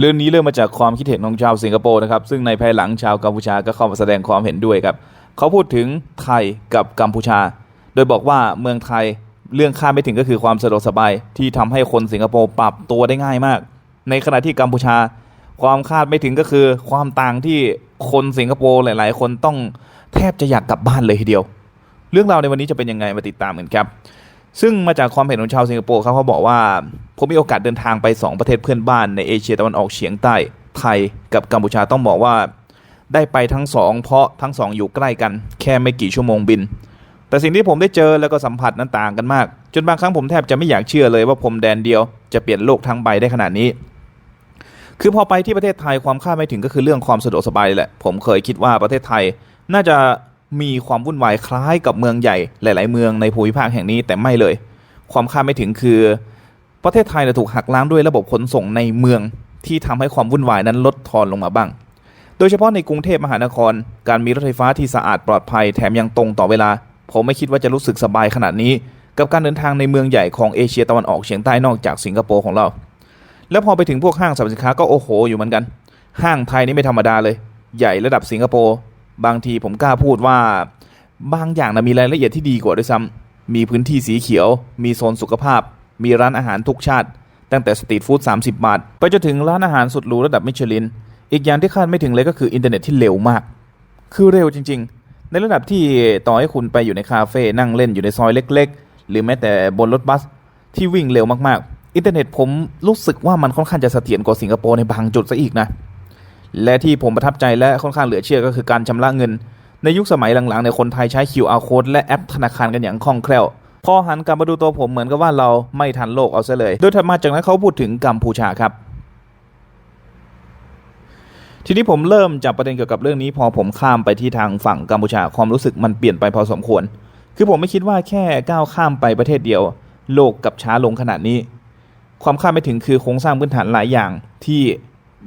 เรื่องนี้เริ่มมาจากความคิดเห็นของชาวสิงคโปร์นะครับ ซึ่งในภายหลังชาวกัมพูชาก็เข้ามาแสดงความเห็นด้วยครับ เขาพูดถึงไทยกับกัมพูชา โดยบอกว่าเมืองไทยเรื่องคาดไม่ถึงก็คือความสะดวกสบายที่ทำให้คนสิงคโปร์ปรับตัวได้ง่ายมาก ในขณะที่กัมพูชา ความคาดไม่ถึงก็คือความต่างที่คนสิงคโปร์หลาย ๆ คนต้องแทบจะอยากกลับบ้านเลยทีเดียว เรื่องราวในวันนี้จะเป็นยังไงมาติดตามกันครับ ซึ่งมาจากความเห็นของชาวสิงคโปร์ครับเขาบอกว่า ผมมีโอกาสเดินทางไป 2 ประเทศเพื่อนบ้านในเอเชียตะวันออกเฉียงใต้ ไทยกับกัมพูชาต้องบอกว่า ได้ไปทั้งสองเพราะทั้งสองอยู่ใกล้กัน แค่ไม่กี่ชั่วโมงบิน แต่สิ่งที่ผมได้เจอแล้วก็สัมผัสนั้นต่างกันมาก จนบางครั้งผมแทบจะไม่อยากเชื่อเลยว่าผมแดนเดียวจะเปลี่ยนโลกทั้งใบได้ขนาดนี้ คือพอไปที่ประเทศไทยความคาดไม่ถึงก็คือเรื่องความสะดวกสบายแหละ ผมเคยคิดว่าประเทศไทย น่าจะมีความวุ่นวายคล้ายกับเมืองใหญ่ หลาย ๆ เมืองในภูมิภาคแห่งนี้แต่ไม่เลย ความคาดไม่ถึงคือ ประเทศไทยเนี่ยถูกหักล้างด้วยระบบขนส่งในเมืองที่ทำให้ความวุ่นวายนั้นลดทอนลงมาบ้าง โดยเฉพาะในกรุงเทพมหานคร การมีรถไฟฟ้าที่สะอาดปลอดภัยแถมยังตรงต่อเวลา ผมไม่คิดว่าจะรู้สึกสบายขนาดนี้ กับการเดินทางในเมืองใหญ่ของเอเชียตะวันออกเฉียงใต้นอกจากสิงคโปร์ของเรา แล้วพอไปถึงพวกห้างสรรพสินค้าก็โอ้โหอยู่เหมือนกัน ห้างไทยนี่ไม่ธรรมดาเลย ใหญ่ระดับสิงคโปร์ บางทีผมกล้าพูดว่า บางอย่างนะมีรายละเอียดที่ดีกว่าด้วยซ้ำมีพื้นที่สีเขียว มีโซนสุขภาพ มีร้านอาหารทุกชาติ ตั้งแต่สตรีทฟู้ด30 บาท ไปจนถึงร้านอาหารสุดหรูระดับมิชลิน อีกอย่างที่คาดไม่ถึงเลยก็คืออินเทอร์เน็ตที่เร็วมาก คือเร็วจริง ๆ ในระดับที่ต่อให้คุณไปอยู่ในคาเฟ่นั่งเล่นอยู่ในซอยเล็ก ๆ หรือแม้แต่บนรถบัสที่วิ่งเร็วมากๆ อินเทอร์เน็ตผมรู้สึกว่ามันค่อนข้างจะเสถียรกว่าสิงคโปร์ในบางจุดซะอีกนะ และที่ผมประทับใจและค่อนข้างเหลือเชื่อก็คือการชำระเงิน ในยุคสมัยหลังๆในคนไทยใช้ QR code และแอปธนาคารกันอย่างคล่องแคล่ว พอหันกลับมาดูตัวผมเหมือนกับว่าเราไม่ทันโลกเอาซะเลย โดยถัดมาจากนั้นเขาพูดถึงกัมพูชาครับทีนี้ผมเริ่มจับประเด็นเกี่ยวกับเรื่องนี้พอผมข้ามไปที่ทางฝั่งกัมพูชาความรู้สึกมันเปลี่ยนไปพอสมควร คือผมไม่คิดว่าแค่ก้าวข้ามไปประเทศเดียว โลกกับช้าลงขนาดนี้ ความคาดไม่ถึงคือโครงสร้างพื้นฐานหลายอย่าง ที่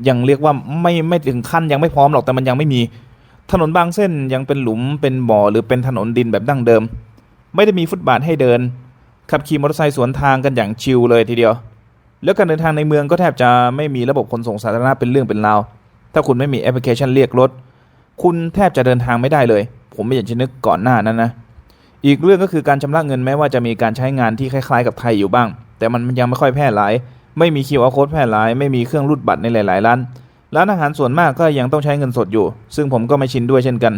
ยังเรียกว่าไม่ไม่ถึงขั้นยังไม่พร้อมหรอกแต่มันยังไม่มี ถนนบางเส้นยังเป็นหลุมเป็นบ่อหรือเป็นถนนดินแบบดั้งเดิม ไม่ได้มีฟุตบาทให้เดิน ขับขี่มอเตอร์ไซค์สวนทางกันอย่างชิลเลยทีเดียว แล้วการเดินทางในเมืองก็แทบจะไม่มีระบบขนส่งสาธารณะเป็นเรื่องเป็นราว ถ้าคุณไม่มีแอปพลิเคชันเรียกรถ คุณแทบจะเดินทางไม่ได้เลย ผมไม่อยากจะนึกก่อนหน้านั้นนะ อีกเรื่องก็คือการชำระเงินแม้ว่าจะมีการใช้งานที่คล้ายๆกับไทยอยู่บ้าง แต่มันยังไม่ค่อยแพร่หลาย ไม่มี QR code แพร่หลาย ไม่มีเครื่องรูดบัตรในหลายๆร้าน ร้านอาหารส่วนมากก็ยังต้องใช้เงินสดอยู่ ซึ่งผมก็ไม่ชินด้วยเช่นกัน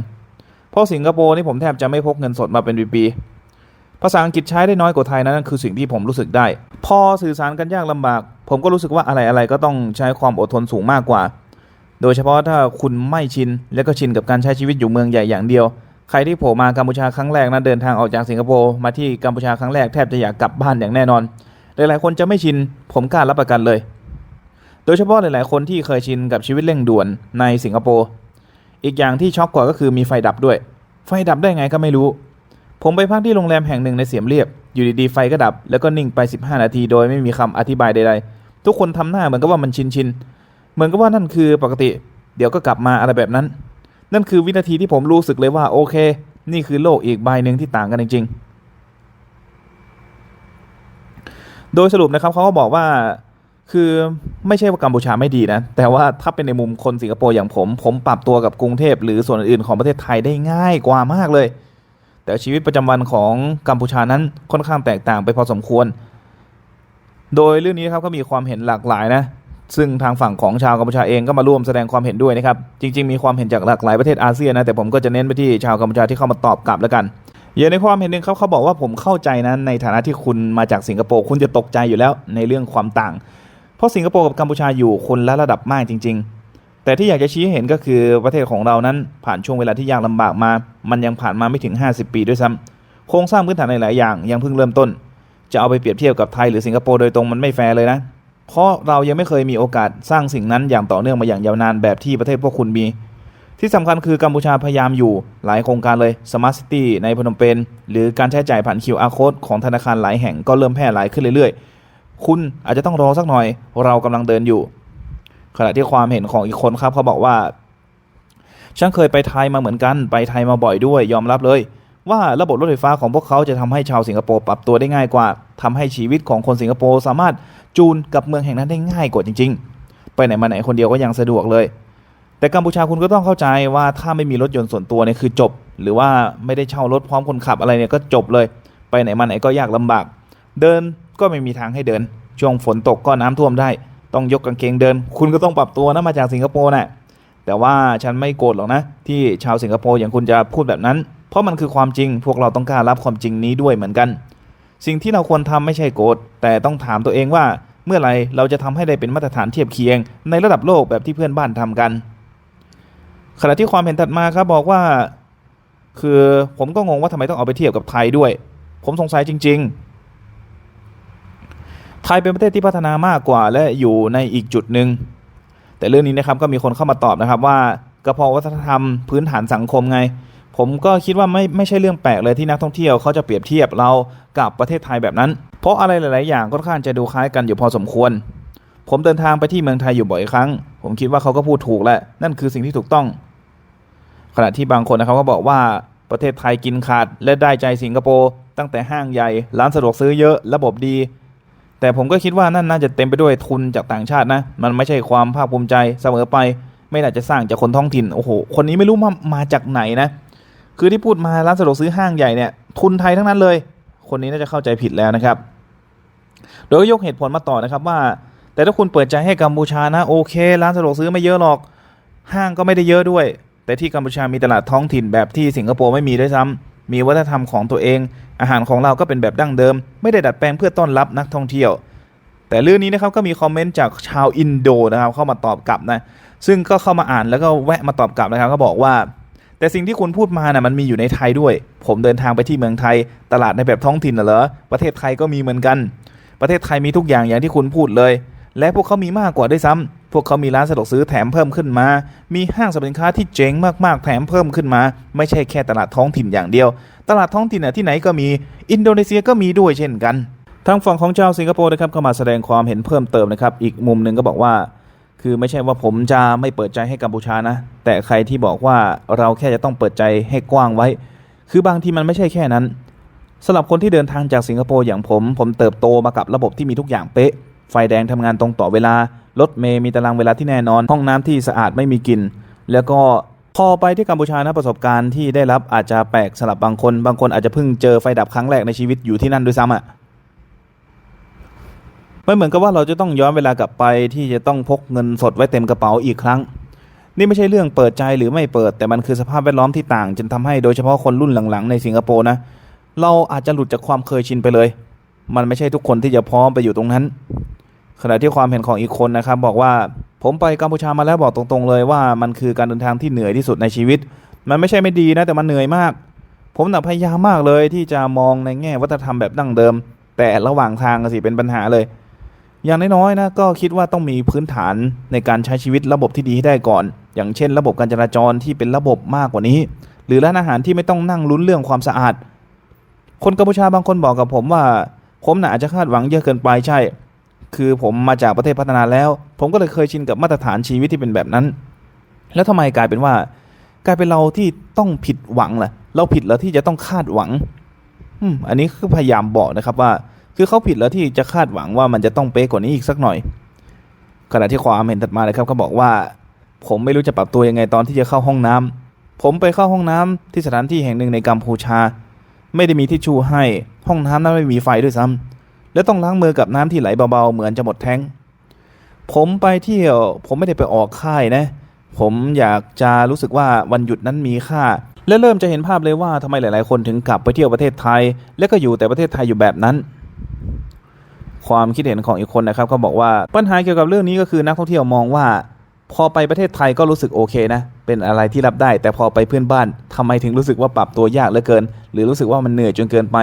เพราะสิงคโปร์นี่ผมแทบจะไม่พกเงินสดมาเป็นปีๆ ภาษาอังกฤษใช้ได้น้อยกว่าไทยนะนั่นคือสิ่งที่ผมรู้สึกได้ พอสื่อสารกันยากลำบาก ผมก็รู้สึกว่าอะไรๆก็ต้องใช้ความอดทนสูงมากกว่า โดยเฉพาะถ้าคุณไม่ชิน และก็ชินกับการใช้ชีวิตอยู่เมืองใหญ่อย่างเดียว ใครที่โผล่มากัมพูชาครั้งแรกนะเดินทางออกจากสิงคโปร์มาที่กัมพูชาครั้งแรกแทบจะอยากกลับบ้านอย่างแน่นอน หลายๆคนจะไม่ชิน ผมกล้ารับประกันเลย โดยเฉพาะหลายๆ คนที่เคยชินกับชีวิตเร่งด่วนในสิงคโปร์อีกอย่างที่ช็อกกว่าก็คือมีไฟดับด้วย ไฟดับได้ไงก็ไม่รู้ ผมไปพักที่โรงแรมแห่งหนึ่งในเสียมเรียบ อยู่ดีๆไฟก็ดับ แล้วก็นิ่งไป 15 นาทีโดยไม่มีคำอธิบายใดๆ ทุกคนทำหน้าเหมือนกับว่ามันชินชินๆเหมือนกับว่านั่นคือปกติ เดี๋ยวก็กลับมาอะไรแบบนั้น นั่นคือวินาทีที่ผมรู้สึกเลยว่าโอเค นี่คือโลกอีกใบหนึ่งที่ต่างกันจริง ๆ โดยสรุปนะครับเขาก็บอกว่าคือไม่ใช่ว่ากัมพูชาไม่ดีนะ แต่ว่าถ้าเป็นในมุมคนสิงคโปร์อย่างผม ผมปรับตัวกับกรุงเทพหรือส่วนอื่นของประเทศไทยได้ง่ายกว่ามากเลย แต่ชีวิตประจำวันของกัมพูชานั้นค่อนข้างแตกต่างไปพอสมควร โดยเรื่องนี้ครับก็มีความเห็นหลากหลายนะซึ่งทางฝั่งของชาวกัมพูชาเองก็มาร่วมแสดงความเห็นด้วยนะครับ จริง ๆ มีความเห็นจากหลากหลายประเทศอาเซียนนะ แต่ผมก็จะเน้นไปที่ชาวกัมพูชาที่เข้ามาตอบกลับแล้วกัน อย่างในความเห็นหนึ่งเขาเขาบอกว่าผมเข้าใจนะในฐานะที่คุณมาจากสิงคโปร์คุณจะตกใจอยู่แล้วในเรื่องความต่าง เพราะสิงคโปร์กับกัมพูชาอยู่คนละระดับมากจริง ๆ แต่ที่อยากจะชี้ให้เห็นก็คือประเทศของเรานั้นผ่านช่วงเวลาที่ยากลำบากมา มันยังผ่านมาไม่ถึง 50 ปีด้วยซ้ำโครงสร้างพื้นฐานหลายอย่างยังเพิ่งเริ่มต้น จะเอาไปเปรียบเทียบกับไทยหรือสิงคโปร์โดยตรงมันไม่แฟร์เลยนะ เพราะเรายังไม่เคยมีโอกาสสร้างสิ่งนั้นอย่างต่อเนื่องมาอย่างยาวนานแบบที่ประเทศพวกคุณมี ที่สำคัญคือกัมพูชาพยายามอยู่หลายโครงการเลย Smart City ในพนมเปญหรือการใช้จ่ายผ่าน QR Code ของธนาคารหลายแห่งก็เริ่มแพร่หลายขึ้นเรื่อยๆ คุณอาจจะต้องรอสักหน่อย เรากำลังเดินอยู่ ขณะที่ความเห็นของอีกคนครับเขาบอกว่าฉันเคยไปไทยมาเหมือนกันไปไทยมาบ่อยด้วย ยอมรับเลย ว่าระบบรถไฟฟ้าของพวกเขาจะทำให้ชาวสิงคโปร์ปรับตัวได้ง่ายกว่าทำให้ชีวิตของคนสิงคโปร์สามารถจูนกับเมืองแห่งนั้นได้ง่ายกว่าจริง ๆ ไปไหนมาไหนคนเดียวก็ยังสะดวกเลย แต่กัมพูชาคุณก็ต้องเข้าใจว่าถ้าไม่มีรถยนต์ส่วนตัวเนี่ยคือจบ หรือว่าไม่ได้เช่ารถพร้อมคนขับอะไรเนี่ยก็จบเลย ไปไหนมาไหนก็ยากลำบาก เดินก็ไม่มีทางให้เดิน ช่วงฝนตกก็น้ำท่วมได้ ต้องยกกางเกงเดิน คุณก็ต้องปรับตัวนะมาจากสิงคโปร์น่ะแต่ว่าฉันไม่โกรธหรอกนะ ที่ชาวสิงคโปร์อย่างคุณจะพูดแบบนั้น เพราะมันคือความจริง พวกเราต้องกล้ารับความจริงนี้ด้วยเหมือนกัน สิ่งที่เราควรทำไม่ใช่โกรธแต่ต้องถามตัวเองว่า เมื่อไหรเราจะทำให้ได้เป็นมาตรฐานเทียบเคียง ในระดับโลกแบบที่เพื่อนบ้านทำกัน ขณะที่ความเห็นถัดมาครับบอกว่า คือผมก็งงว่าทำไมต้องเอาไปเทียบกับไทยด้วย ผมสงสัยจริง ๆ ไทยเป็นประเทศที่พัฒนามากกว่า และอยู่ในอีกจุดหนึ่งแต่เรื่องนี้นะครับก็มีคนเข้ามาตอบนะครับว่าก็เพาะวัฒนธรรมพื้นฐานสังคมไง ผมก็คิดว่าไม่ไม่ใช่เรื่องแปลกเลยที่นักท่องเที่ยวเขาจะเปรียบเทียบเรากับประเทศไทยแบบนั้น เพราะอะไรหลาย ๆ อย่างค่อนข้างจะดูคล้ายกันอยู่พอสมควร ผมเดินทางไปที่เมืองไทยอยู่บ่อยครั้ง ผมคิดว่าเขาก็พูดถูกแหละนั่นคือสิ่งที่ถูกต้อง ขณะที่บางคนนะครับก็บอกว่าประเทศไทยกินขาดและได้ใจสิงคโปร์ตั้งแต่ห้างใหญ่ ร้านสะดวกซื้อเยอะ ระบบดี แต่ผมก็คิดว่านั่นน่าจะเต็มไปด้วยทุนจากต่างชาตินะ มันไม่ใช่ความภาคภูมิใจเสมอไป ไม่น่าจะสร้างจากคนท้องถิ่น โอ้โห คนนี้ไม่รู้มามาจากไหนนะ คือที่พูดมาร้านสะดวกซื้อห้างใหญ่เนี่ย ทุนไทยทั้งนั้นเลย คนนี้น่าจะเข้าใจผิดแล้วนะครับ โดยก็ยกเหตุผลมาต่อนะครับว่า แต่ถ้าคุณเปิดใจให้กัมพูชานะโอเค ร้านสะดวกซื้อไม่เยอะหรอก ห้างก็ไม่ได้เยอะด้วย แต่ที่กัมพูชามีตลาดท้องถิ่นแบบที่สิงคโปร์ไม่มีด้วยซ้ำ มีวัฒนธรรมของตัวเอง อาหารของเราก็เป็นแบบดั้งเดิม ไม่ได้ดัดแปลงเพื่อต้อนรับนักท่องเที่ยว แต่เรื่องนี้นะครับก็มีคอมเมนต์จากชาวอินโดนะครับเข้ามาตอบกลับนะซึ่งก็เข้ามาอ่านแล้วก็แวะมาตอบกลับนะครับ ก็บอกว่า แต่สิ่งที่คุณพูดมานะ่ะมันมีอยู่ในไทยด้วย ผมเดินทางไปที่เมืองไทย ตลาดในแบบท้องถิ่นน่ะเหรอประเทศไทยก็มีเหมือนกัน ประเทศไทยมีทุกอย่างอย่างที่คุณพูดเลย และพวกเขามีมากกว่าด้วยซ้ำ พวกเขามีร้านสะดวกซื้อแถมเพิ่มขึ้นมา มีห้างสรรพสินค้าที่เจ๋งมากๆแถมเพิ่มขึ้นมา ไม่ใช่แค่ตลาดท้องถิ่นอย่างเดียว ตลาดท้องถิ่นที่ไหนก็มี อินโดนีเซียก็มีด้วยเช่นกัน ทางฝั่งของชาวสิงคโปร์นะครับเข้ามาแสดงความเห็นเพิ่มเติมนะครับ อีกมุมหนึ่งก็บอกว่า คือไม่ใช่ว่าผมจะไม่เปิดใจให้กัมพูชานะ แต่ใครที่บอกว่าเราแค่จะต้องเปิดใจให้กว้างไว้ คือบางทีมันไม่ใช่แค่นั้นสำหรับคนที่เดินทางจากสิงคโปร์อย่างผม ผมเติบโตมากับระบบที่มีทุกอย่างเป๊ะ ไฟแดงทำงานตรงต่อเวลารถเมย์มีตารางเวลาที่แน่นอน ห้องน้ำที่สะอาดไม่มีกลิ่นแล้วก็พอไปที่กัมพูชานะประสบการณ์ที่ได้รับอาจจะแปลกสำหรับบางคน บางคนอาจจะเพิ่งเจอไฟดับครั้งแรกในชีวิตอยู่ที่นั่นด้วยซ้ำอะไม่เหมือนกับว่าเราจะต้องย้อนเวลากลับไปที่จะต้องพกเงินสดไว้เต็มกระเป๋าอีกครั้ง นี่ไม่ใช่เรื่องเปิดใจหรือไม่เปิด แต่มันคือสภาพแวดล้อมที่ต่างจนทำให้โดยเฉพาะคนรุ่นหลังๆ ในสิงคโปร์นะเราอาจจะหลุดจากความเคยชินไปเลย มันไม่ใช่ทุกคนที่จะพร้อมไปอยู่ตรงนั้น ขณะที่ความเห็นของอีกคนนะครับ บอกว่าผมไปกัมพูชามาแล้วบอกตรงๆเลยว่ามันคือการเดินทางที่เหนื่อยที่สุดในชีวิต มันไม่ใช่ไม่ดีนะแต่มันเหนื่อยมาก ผมหนักพยายามมากเลยที่จะมองในแง่วัฒนธรรมแบบดั้งเดิม แต่ระหว่างทางสิเป็นปัญหาเลย อย่างน้อยๆนะก็คิดว่าต้องมีพื้นฐานในการใช้ชีวิตระบบที่ดีให้ได้ก่อน อย่างเช่น ระบบการจราจรที่เป็นระบบมากกว่านี้ หรือร้านอาหารที่ไม่ต้องนั่งลุ้นเรื่องความสะอาด คนกัมพูชาบางคนบอกกับผมว่า ผมน่ะอาจจะคาดหวังเยอะเกินไปใช่ คือผมมาจากประเทศพัฒนาแล้ว ผมก็เลยเคยชินกับมาตรฐานชีวิตที่เป็นแบบนั้น แล้วทำไมกลายเป็นว่า กลายเป็นเราที่ต้องผิดหวังล่ะ เราผิดแล้วที่จะต้องคาดหวังอืมอันนี้คือพยายามบอกนะครับว่า คือเขาผิดแล้วที่จะคาดหวังว่ามันจะต้องเป๊ะกว่านี้อีกสักหน่อย ขณะที่ความเห็นถัดมาเลยครับเขาบอกว่า ผมไม่รู้จะปรับตัวยังไงตอนที่จะเข้าห้องน้ำผมไปเข้าห้องน้ำที่สถานที่แห่งหนึ่งในกัมพูชา ไม่ได้มีทิชชู่ให้ ห้องน้ำนั้นไม่มีไฟด้วยซ้ำและต้องล้างมือกับน้ำที่ไหลเบาๆ เหมือนจะหมดแท้ง ผมไปเที่ยว ผมไม่ได้ไปออกค่ายนะ ผมอยากจะรู้สึกว่าวันหยุดนั้นมีค่า และเริ่มจะเห็นภาพเลยว่าทำไมหลายๆ คนถึงกลับไปเที่ยวประเทศไทย และก็อยู่แต่ประเทศไทยอยู่แบบนั้น ความคิดเห็นของอีกคนนะครับก็บอกว่าปัญหาเกี่ยวกับเรื่องนี้ก็คือนักท่องเที่ยวมองว่า พอไปประเทศไทยก็รู้สึกโอเคนะ เป็นอะไรที่รับได้ แต่พอไปเพื่อนบ้านทำไมถึงรู้สึกว่าปรับตัวยากเหลือเกิน หรือรู้สึกว่ามันเหนื่อยจนเกินไป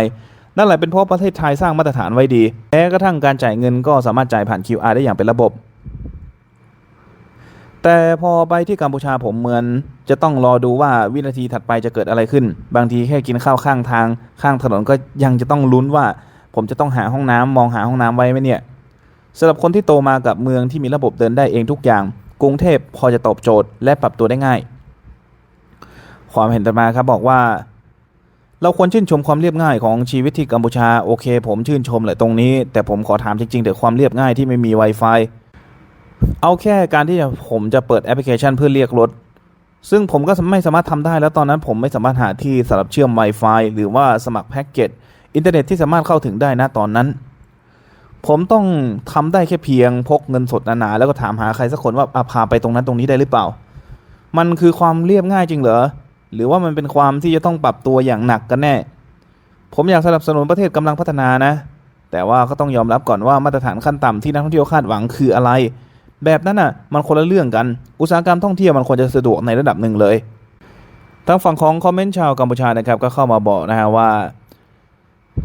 นั่นแหละเป็นเพราะประเทศไทยสร้างมาตรฐานไว้ดีแม้กระทั่งการจ่ายเงินก็สามารถจ่ายผ่าน QR ได้อย่างเป็นระบบ แต่พอไปที่กัมพูชาผมเหมือน จะต้องรอดูว่าวินาทีถัดไปจะเกิดอะไรขึ้น บางทีแค่กินข้าวข้างทาง ข้างถนนก็ยังจะต้องลุ้นว่า ผมจะต้องหาห้องน้ำมองหาห้องน้ำไว้ไหมเนี่ยสำหรับคนที่โตมากับเมืองที่มีระบบเดินได้เองทุกอย่าง กรุงเทพพอจะตอบโจทย์และปรับตัวได้ง่าย ความเห็นต่อมาครับบอกว่า เราควรชื่นชมความเรียบง่ายของชีวิตที่กัมพูชาโอเค ผมชื่นชมแหละตรงนี้ แต่ผมขอถามจริงๆเถอะความเรียบง่ายที่ไม่มี Wi-Fi เอาแค่การที่ผมจะเปิดแอปพลิเคชันเพื่อเรียกรถ ซึ่งผมก็ไม่สามารถทำได้แล้วตอนนั้นผมไม่สามารถหาที่สำหรับเชื่อม Wi-Fi หรือว่าสมัครแพ็กเกจอินเทอร์เน็ตที่สามารถเข้าถึงได้นะตอนนั้น ผมต้องทำได้แค่เพียงพกเงินสดหนาๆแล้วก็ถามหาใครสักคนว่าอะพาไปตรงนั้นตรงนี้ได้หรือเปล่า มันคือความเรียบง่ายจริงเหรอ หรือว่ามันเป็นความที่จะต้องปรับตัวอย่างหนักกันแน่ ผมอยากสนับสนุนประเทศกำลังพัฒนานะ แต่ว่าก็ต้องยอมรับก่อนว่ามาตรฐานขั้นต่ำที่นักท่องเที่ยวคาดหวังคืออะไร แบบนั้นน่ะ มันคนละเรื่องกัน อุตสาหกรรมท่องเที่ยวมันควรจะสะดวกในระดับหนึ่งเลยทางฝั่งของคอมเมนต์ชาวกัมพูชานะครับก็เข้ามาบอกนะฮะว่า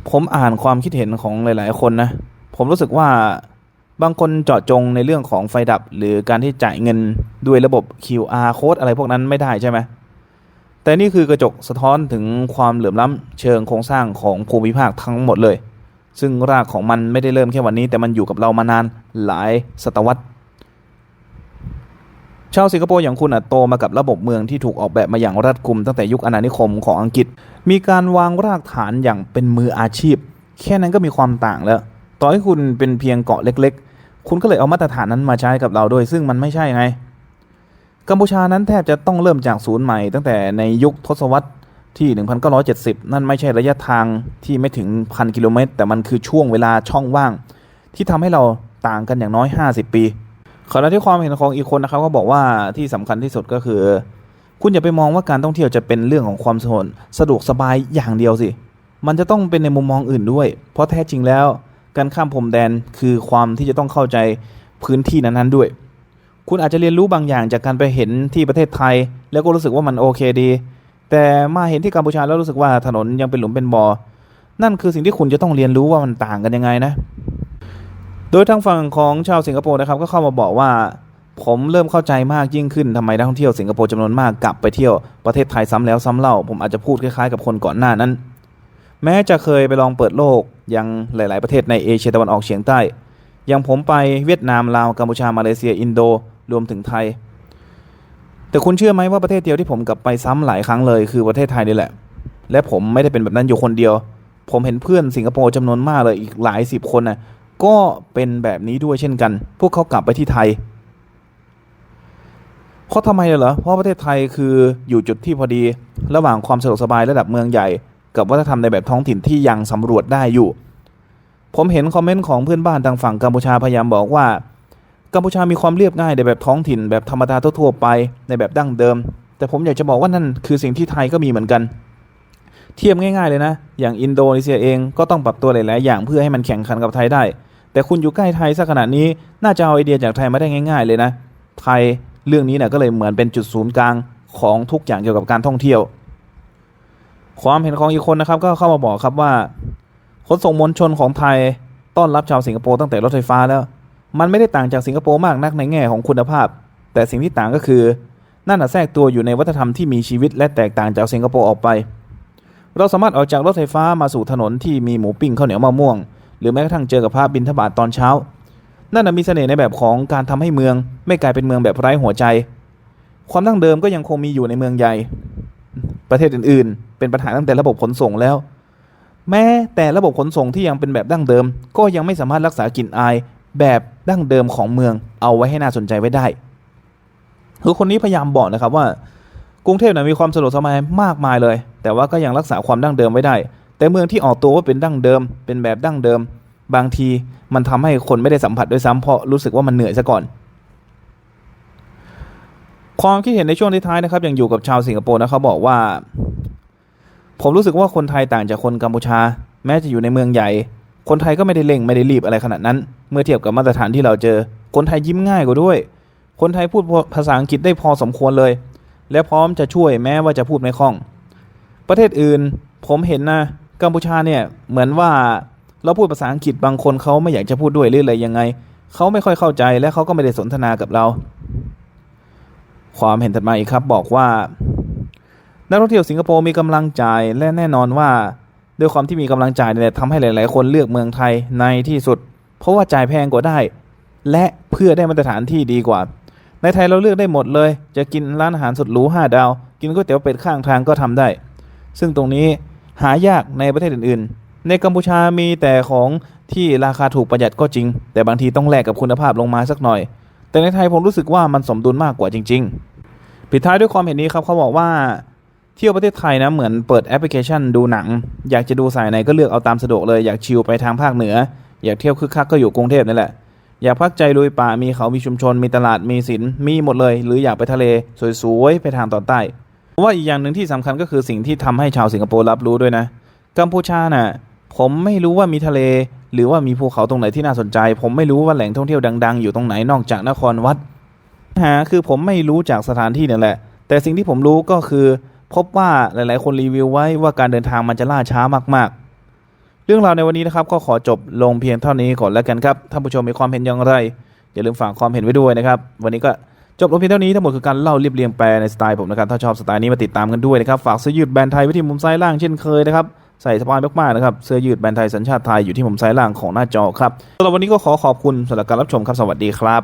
ผมอ่านความคิดเห็นของหลาย ๆ คนนะ ผมรู้สึกว่าบางคนเจาะจงในเรื่องของไฟดับ หรือการที่จ่ายเงินด้วยระบบ QR code อะไรพวกนั้นไม่ได้ใช่ไหม แต่นี่คือกระจกสะท้อนถึงความเหลื่อมล้ำเชิงโครงสร้างของภูมิภาคทั้งหมดเลย ซึ่งรากของมันไม่ได้เริ่มแค่วันนี้ แต่มันอยู่กับเรามานานหลายศตวรรษ ชาวสิงคโปร์อย่างคุณอะโตมากับระบบเมืองที่ถูกออกแบบมาอย่างรัดกุม ตั้งแต่ยุคอาณานิคมของอังกฤษ มีการวางรากฐานอย่างเป็นมืออาชีพ แค่นั้นก็มีความต่างแล้ว ต่อให้คุณเป็นเพียงเกาะเล็ก ๆ คุณก็เลยเอามาตรฐานนั้นมาใช้กับเราด้วย ซึ่งมันไม่ใช่ไง กัมพูชานั้นแทบจะต้องเริ่มจากศูนย์ใหม่ ตั้งแต่ในยุคทศวรรษที่ 1970 นั่นไม่ใช่ระยะทางที่ไม่ถึงพันกิโลเมตร แต่มันคือช่วงเวลาช่องว่าง ที่ทำให้เราต่างกันอย่างน้อย 50 ปีขณะที่ความเห็นของอีกคนนะครับก็บอกว่าที่สำคัญที่สุดก็คือ คุณอย่าไปมองว่าการท่องเที่ยวจะเป็นเรื่องของความสะดวกสะดวกสบายอย่างเดียวสิ มันจะต้องเป็นในมุมมองอื่นด้วย เพราะแท้จริงแล้ว การข้ามพรมแดนคือความที่จะต้องเข้าใจพื้นที่นั้นๆด้วย คุณอาจจะเรียนรู้บางอย่างจากการไปเห็นที่ประเทศไทย แล้วก็รู้สึกว่ามันโอเคดี แต่มาเห็นที่กัมพูชาแล้วรู้สึกว่าถนนยังเป็นหลุมเป็นบ่อ นั่นคือสิ่งที่คุณจะต้องเรียนรู้ว่ามันต่างกันยังไงนะ โดยทางฝั่งของชาวสิงคโปร์นะครับก็เข้ามาบอกว่า ผมเริ่มเข้าใจมากยิ่งขึ้นทำไมนักท่องเที่ยวสิงคโปร์จำนวนมากกลับไปเที่ยวประเทศไทยซ้ำแล้วซ้ำเล่า ผมอาจจะพูดคล้ายๆกับคนก่อนหน้านั้น แม้จะเคยไปลองเปิดโลกยังหลาย ๆ ประเทศในเอเชียตะวันออกเฉียงใต้ อย่างผมไปเวียดนามลาวกัมพูชามาเลเซียอินโดรวมถึงไทย แต่คุณเชื่อไหมว่าประเทศเดียวที่ผมกลับไปซ้ำหลายครั้งเลยคือประเทศไทยนี่แหละ และผมไม่ได้เป็นแบบนั้นอยู่คนเดียว ผมเห็นเพื่อนสิงคโปร์จำนวนมากเลยอีกหลายสิบคนนะก็เป็นแบบนี้ด้วยเช่นกัน พวกเขากลับไปที่ไทยเพราะทำไมเหรอ เพราะประเทศไทยคืออยู่จุดที่พอดี ระหว่างความสะดวกสบายระดับเมืองใหญ่ กับวัฒนธรรมในแบบท้องถิ่นที่ยังสำรวจได้อยู่ ผมเห็นคอมเมนต์ของเพื่อนบ้านทางฝั่งกัมพูชาพยายามบอกว่ากัมพูชามีความเรียบง่ายในแบบท้องถิ่น แบบธรรมดาทั่วไปในแบบดั้งเดิม แต่ผมอยากจะบอกว่านั่นคือสิ่งที่ไทยก็มีเหมือนกัน เทียบง่าย ๆเลยนะ อย่างอินโดนีเซียเองก็ต้องปรับตัวหลายๆอย่างเพื่อให้มันแข่งขันกับไทยได้ แต่คุณอยู่ใกล้ไทยสักขนาดนี้น่าจะเอาไอเดียจากไทยมาได้ง่าย ๆ เลยนะไทยเรื่องนี้เนี่ยก็เลยเหมือนเป็นจุดศูนย์กลางของทุกอย่างเกี่ยวกับการท่องเที่ยว ความเห็นของอีกคนนะครับก็เข้ามาบอกครับว่าขนส่งมวลชนของไทยต้อนรับชาวสิงคโปร์ตั้งแต่รถไฟฟ้าแล้ว มันไม่ได้ต่างจากสิงคโปร์มากนักในแง่ของคุณภาพ แต่สิ่งที่ต่างก็คือนั่นน่ะแทรกตัวอยู่ในวัฒนธรรมที่มีชีวิตและแตกต่างจากสิงคโปร์ออกไป เราสามารถออกจากรถไฟฟ้ามาสู่ถนนที่มีหมูปิ้งข้าวเหนียวมะม่วง หรือแม้กระทั่งเจอกับพระบินทบาทตอนเช้า นั่นนะมีเสน่ห์ในแบบของการทำให้เมือง ไม่กลายเป็นเมืองแบบไร้หัวใจ ความดั้งเดิมก็ยังคงมีอยู่ในเมืองใหญ่ ประเทศอื่นๆ เป็นปัญหาตั้งแต่ระบบขนส่งแล้ว แม้แต่ระบบขนส่งที่ยังเป็นแบบดั้งเดิม ก็ยังไม่สามารถรักษากลิ่นอายแบบดั้งเดิมของเมืองเอาไว้ให้น่าสนใจไว้ได้คือคนนี้พยายามบอกนะครับว่า กรุงเทพนะมีความสะดวกสบายมากมายเลย แต่ว่าก็ยังรักษาความดั้งเดิมไว้ได้ แต่เมืองที่ออกตัวว่าเป็นดั้งเดิม เป็นแบบดั้งเดิม บางทีมันทำให้คนไม่ได้สัมผัสด้วยซ้ำเพราะรู้สึกว่ามันเหนื่อยซะก่อน ความคิดเห็นในช่วงท้ายนะครับยังอยู่กับชาวสิงคโปร์นะเขาบอกว่า ผมรู้สึกว่าคนไทยต่างจากคนกัมพูชา แม้จะอยู่ในเมืองใหญ่ คนไทยก็ไม่ได้เร่งไม่ได้รีบอะไรขนาดนั้น เมื่อเทียบกับมาตรฐานที่เราเจอ คนไทยยิ้มง่ายกว่าด้วย คนไทยพูดภาษาอังกฤษได้พอสมควรเลย และพร้อมจะช่วยแม้ว่าจะพูดไม่คล่อง ประเทศอื่น ผมเห็นนะกัมพูชาเนี่ยเหมือนว่าเราพูดภาษาอังกฤษบางคนเขาไม่อยากจะพูดด้วยหรืออะไรยังไงเขาไม่ค่อยเข้าใจและเขาก็ไม่ได้สนทนากับเรา ความเห็นถัดมาอีกครับบอกว่า นักท่องเที่ยวสิงคโปร์มีกำลังจ่ายและแน่นอนว่า ด้วยความที่มีกำลังจ่ายเนี่ยทำให้หลาย ๆ คนเลือกเมืองไทยในที่สุด เพราะว่าจ่ายแพงกว่าได้ และเพื่อได้มาตรฐานที่ดีกว่า ในไทยเราเลือกได้หมดเลย จะกินร้านอาหารสุดหรูห้าดาว กินก๋วยเตี๋ยวเป็ดข้างทางก็ทำได้ ซึ่งตรงนี้หายากในประเทศอื่น ๆ ในกัมพูชามีแต่ของที่ราคาถูกประหยัดก็จริง แต่บางทีต้องแลกกับคุณภาพลงมาสักหน่อย แต่ในไทยผมรู้สึกว่ามันสมดุลมากกว่าจริง ๆ ปิดท้ายด้วยความเห็นนี้ครับเขาบอกว่า เที่ยวประเทศไทยนะเหมือนเปิดแอปพลิเคชันดูหนัง อยากจะดูสายไหนก็เลือกเอาตามสะดวกเลยอยากชิลไปทางภาคเหนือ อยากเที่ยวคึกคักก็อยู่กรุงเทพนี่แหละ อยากพักใจลุยป่ามีเขามีชุมชน มีตลาดมีศิลป์มีหมดเลย หรืออยากไปทะเลสวยๆไปทางตอนใต้ว่าอีกอย่างหนึ่งที่สำคัญก็คือสิ่งที่ทำให้ชาวสิงคโปร์รับรู้ด้วยนะกัมพูชาน่ะผมไม่รู้ว่ามีทะเล หรือว่ามีภูเขาตรงไหนที่น่าสนใจ ผมไม่รู้ว่าแหล่งท่องเที่ยวดัง ๆ อยู่ตรงไหนนอกจากนครวัดหาคือผมไม่รู้จากสถานที่นั่นแหละ แต่สิ่งที่ผมรู้ก็คือ พบว่าหลาย ๆ คนรีวิวไว้ว่าการเดินทางมันจะล่าช้ามาก ๆ เรื่องราวในวันนี้นะครับก็ขอจบลงเพียงเท่านี้ก่อนแล้วกันครับท่านผู้ชมมีความเห็นอย่างไร อย่าลืมฝากความเห็นไว้ด้วยนะครับ วันนี้ก็จบลงเพียงเท่านี้ทั้งหมดคือการเล่าเรียบเรียงแปลในสไตล์ผมนะครับถ้าชอบสไตล์นี้มาติดตามกันด้วยนะครับฝากเสื้อยืดแบรนด์ไทยไว้ที่มุมซ้ายล่างเช่นเคยนะครับใส่สบายมากๆนะครับเสื้อยืดแบรนด์ไทยสัญชาติไทยอยู่ที่มุมซ้ายล่างของหน้าจอครับสำหรับวันนี้ก็ขอขอบคุณสำหรับการรับชมครับสวัสดีครับ